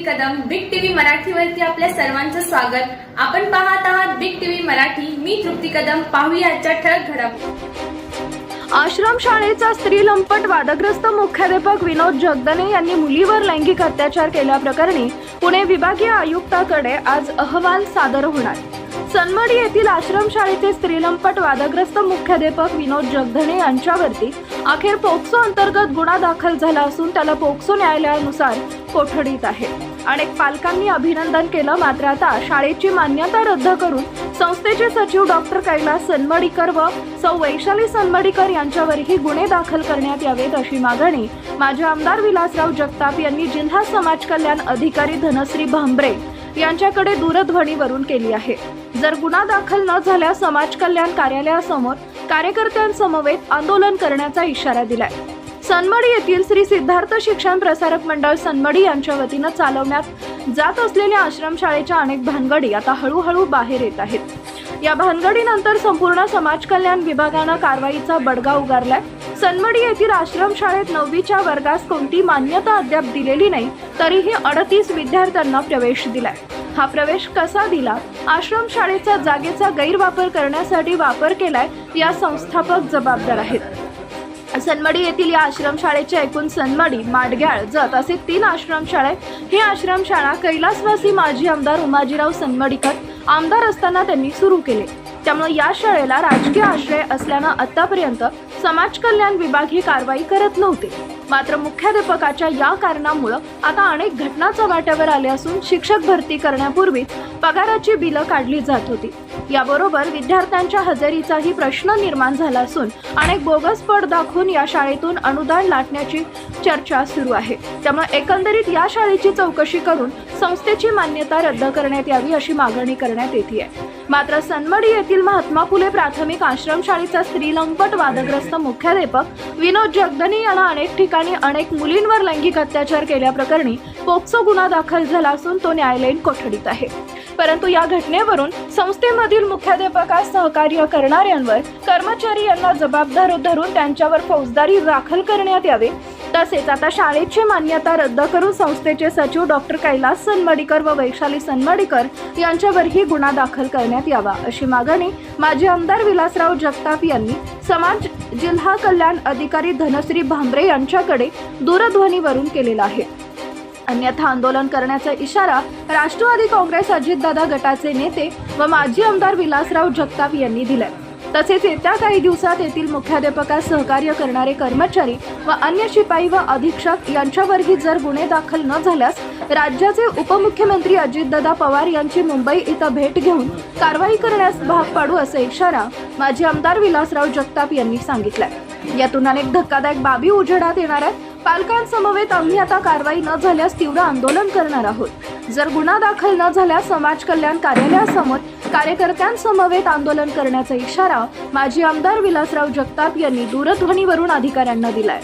Kadam big TV मराठीवरती आपल्या सर्वांचं स्वागत. आपण पाहत आहात बिग टीव्ही मराठी. मी तृप्ती कदम. पाहूया आजच्या ठळक घडामोडी आश्रम शाळेचा स्त्री लंपट वादग्रस्त मुख्याध्यापक विनोद जगदने यांनी मुलीवर लैंगिक अत्याचार केल्याप्रकरणी पुणे विभागीय आयुक्ताकडे आज अहवाल सादर होणार. सनमडी येथील आश्रमशाळेचे स्त्रीलंपट वादग्रस्त मुख्याध्यापक विनोद जगधने यांच्यावरती अखेर पोक्सो अंतर्गत गुन्हा दाखल झाला असून त्याला पोक्सो न्यायालयानुसार कोठडीत आहे. अनेक पालकांनी अभिनंदन केलं मात्र आता शाळेची मान्यता रद्द करून संस्थेचे सचिव डॉक्टर कैलास सनमडीकर व सौ वैशाली सनमडीकर यांच्यावरही गुन्हे दाखल करण्यात यावेत अशी मागणी माजी आमदार विलासराव जगताप यांनी जिल्हा समाज कल्याण अधिकारी धनश्री भांबरे यांच्याकडे दूरध्वनीवरून केली आहे. जर गुन्हा दाखल न झाल्यास समाज कल्याण कार्यालयासमोर कार्यकर्त्यांसमवेत आंदोलन करण्याचा इशारा दिलाय. सनमडी येथील श्री सिद्धार्थ शिक्षण प्रसारक मंडळ सनमडी यांच्या वतीनं चालवण्यात जात असलेल्या आश्रमशाळेच्या अनेक भानगडी आता हळूहळू बाहेर येत आहेत. या भानगडीनंतर संपूर्ण समाज कल्याण विभागानं कारवाईचा बडगा उगारलाय. सनमडी येथील आश्रमशाळेत नववीच्या वर्गास कोणती मान्यता अद्याप दिलेली नाही तरीही अडतीस विद्यार्थ्यांना प्रवेश दिलाय. हा प्रवेश कसा दिला? आश्रमशाळेचा जागेचा गैरवापर करण्यासाठी वापर केलाय या संस्थापक जबाबदार आहेत. सनमडी येथील या आश्रमशाळेचे एकूण सनमडी माडग्याळ जत असे तीन आश्रमशाळा ही आश्रमशाळा कैलासवासी माजी आमदार उमाजीराव सनमडीकर आमदार असताना त्यांनी सुरू केले. त्यामुळे या शाळेला राजकीय आश्रय असल्यानं आतापर्यंत समाज कल्याण विभाग ही कारवाई करत नव्हते. मात्र मुख्याध्यापकाच्या या कारणामुळं आता अनेक घटनाचा वाट्यावर आले असून शिक्षक भरती करण्यापूर्वीच पगाराची बिलं काढली जात होती. याबरोबर विद्यार्थ्यांच्या हजेरीचाही प्रश्न निर्माण झाला असून अनेक बोगस पड दाखवून या शाळेतून अनुदान लाटण्याची चर्चा सुरू आहे. त्यामुळे एकंदरीत या शाळेची चौकशी करून संस्थेची मान्यता रद्द करण्यात यावी अशी मागणी करण्यात येते आहे. मात्र सनमडी येथील महात्मा फुले प्राथमिक आश्रमशाळेचा स्त्रीलंपट वादग्रस्त मुख्याध्यापक विनोद जगदनी यांना अनेक ठिकाणी अनेक मुलींवर लैंगिक अत्याचार केल्याप्रकरणी पोक्सो गुन्हा दाखल झाला असून तो न्यायालयीन कोठडीत आहे. परंतु या घटनेवरून संस्थेमधील मुख्याध्यापकास सहकार्य करणाऱ्यांवर कर्मचारी यांना जबाबदार धरून त्यांच्यावर फौजदारी दाखल करण्यात यावे. तसेच आता शाळेची मान्यता रद्द करून संस्थेचे सचिव डॉक्टर कैलास सनमडीकर व वैशाली सनमडीकर यांच्यावरही गुन्हा दाखल करण्यात यावा अशी मागणी माजी आमदार विलासराव जगताप यांनी समाज जिल्हा कल्याण अधिकारी धनश्री भांबरे यांच्याकडे दूरध्वनीवरून केलेला आहे. अन्यथा आंदोलन करण्याचा इशारा राष्ट्रवादी काँग्रेस अजितदादा गटाचे नेते व माजी आमदार विलासराव जगताप यांनी दिलाय. तसेच येत्या काही दिवसात येथील मुख्याध्यापकास सहकार्य करणारे कर्मचारी व अन्य शिपाई व अधीक्षक यांच्यावरही जर गुन्हे दाखल न झाल्यास राज्याचे उपमुख्यमंत्री अजितदादा पवार यांची मुंबई इथं भेट घेऊन कारवाई करण्यास भाग पाडू असा इशारा माजी आमदार विलासराव जगताप यांनी सांगितलाय. यातून अनेक धक्कादायक बाबी उजेडात येणार आहेत. पालकांसमवेत आम्ही आता कारवाई न झाल्यास तीव्र आंदोलन करणार आहोत. जर गुन्हा दाखल न झाल्यास समाज कल्याण कार्यालयासमोर कार्यकर्त्यांसमवेत आंदोलन करण्याचा इशारा माजी आमदार विलासराव जगताप यांनी दूरध्वनीवरून अधिकाऱ्यांना दिलाय.